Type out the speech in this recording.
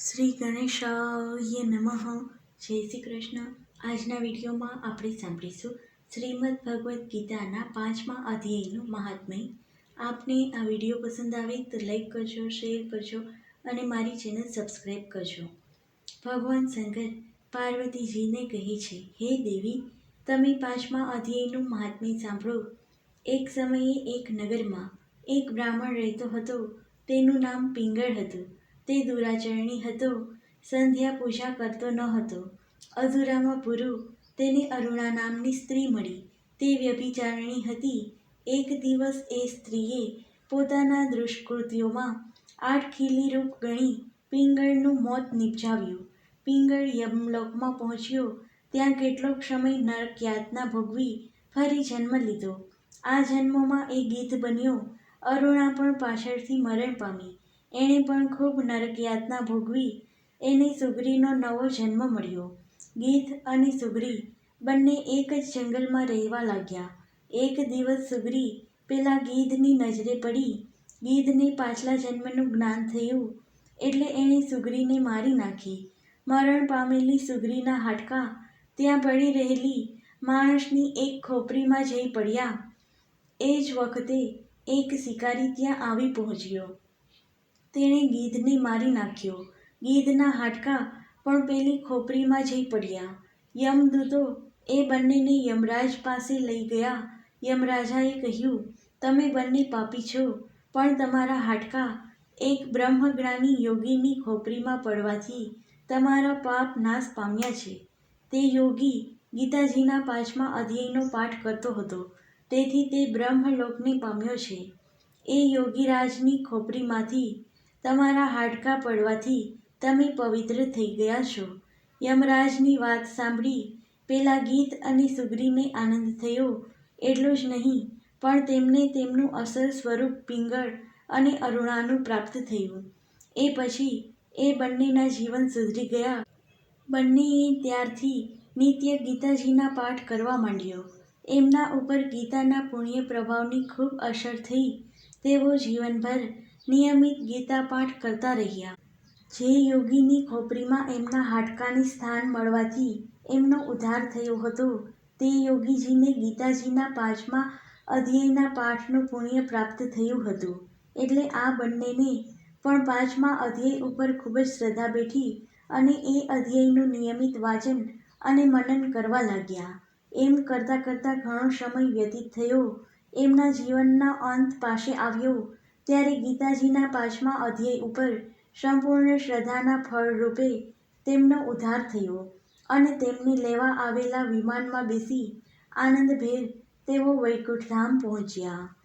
શ્રી ગણેશાય નમઃ. જય શ્રી કૃષ્ણ. આજના વિડીયોમાં આપણે સાંભળીશું શ્રીમદ ભગવદ્ ગીતાના પાંચમા અધ્યાયનું મહાત્મય. આપને આ વીડિયો પસંદ આવે તો લાઈક કરજો, શેર કરજો અને મારી ચેનલ સબસ્ક્રાઈબ કરજો. ભગવાન શંકર પાર્વતીજીને કહે છે, હે દેવી, તમે પાંચમા અધ્યાયનું મહાત્મ્ય સાંભળો. એક સમયે એક નગરમાં એક બ્રાહ્મણ રહેતો હતો. તેનું નામ પિંગળ હતું. તે દુરાચરણી હતો. સંધ્યા પૂજા કરતો ન હતો. અધૂરામાં પૂરું તેને અરુણા નામની સ્ત્રી મળી. તે વ્યભિચારણી હતી. એક દિવસ એ સ્ત્રીએ પોતાના દુષ્કૃત્યોમાં આઠ ખીલી રૂપ ગણી પિંગળનું મોત નિપજાવ્યું. પિંગળ યમલોકમાં પહોંચ્યો. ત્યાં કેટલોક સમય નરક યાતના ભોગવી ફરી જન્મ લીધો. આ જન્મમાં એ ગીત બન્યો. અરુણા પણ પાછળથી મરણ પામી. એણે પણ ખૂબ નરકયાતના ભોગવી એને સુગ્રીનો નવો જન્મ મળ્યો. ગીધ અને સુગ્રી બંને એક જ જંગલમાં રહેવા લાગ્યા. એક દિવસ સુગ્રી પેલા ગીધની નજરે પડી. ગીધને પાછલા જન્મનું જ્ઞાન થયું એટલે એણે સુગરીને મારી નાખી. મરણ પામેલી સુગરીના હાડકાં ત્યાં પડી રહેલી માણસની એક ખોપરીમાં જઈ પડ્યા. એ જ વખતે એક શિકારી ત્યાં આવી પહોંચ્યો. તેણે ગીધને મારી નાખ્યો. ગીધના હાડકાં પણ પેલી ખોપરીમાં જઈ પડ્યા. યમદૂતો એ બંનેને યમરાજ પાસે લઈ ગયા. યમરાજાએ કહ્યું, તમે બંને પાપી છો, પણ તમારા હાડકાં એક બ્રહ્મજ્ઞાની યોગીની ખોપરીમાં પડવાથી તમારા પાપ નાશ પામ્યા છે. તે યોગી ગીતાજીના પાંચમા અધ્યાયનો પાઠ કરતો હતો. તેથી તે બ્રહ્મલોકને પામ્યો છે. એ યોગીરાજની ખોપરીમાંથી તમારા હાડકાં પડવાથી તમે પવિત્ર થઈ ગયા છો. યમરાજની વાત સાંભળી પેલા ગીત અને સુગ્રીને આનંદ થયો. એટલું જ નહીં, પણ તેમને તેમનું અસલ સ્વરૂપ પિંગળ અને અરુણાનું પ્રાપ્ત થયું. એ પછી એ બંનેના જીવન સુધરી ગયા. બંનેએ ત્યારથી નિત્ય ગીતાજીના પાઠ કરવા માંડ્યો. એમના ઉપર ગીતાના પુણ્ય પ્રભાવની ખૂબ અસર થઈ. તેઓ જીવનભર નિયમિત ગીતા પાઠ કરતા રહ્યા. જે યોગીની ખોપરીમાં એમના હાડકાને સ્થાન મળવાથી એમનો ઉદ્ધાર થયો હતો. તે યોગીજીને ગીતાજીના પાંચમા અધ્યાયના પાઠનું પુણ્ય પ્રાપ્ત થયું હતું. એટલે આ બંનેને પણ પાંચમા અધ્યાય ઉપર ખૂબ જ શ્રદ્ધા બેઠી અને એ અધ્યાયનું નિયમિત વાંચન અને મનન કરવા લાગ્યા. એમ કરતાં કરતાં ઘણો સમય વ્યતીત થયો. એમના જીવનના અંત પાસે આવ્યો. ત્યારે ગીતાજીના પાંચમા અધ્યાય ઉપર સંપૂર્ણ શ્રદ્ધાના ફળ રૂપે તેમનો ઉદ્ધાર થયો અને તેમને લેવા આવેલા વિમાનમાં બેસી આનંદભેર તેઓ વૈકુંઠધામ પહોંચ્યા.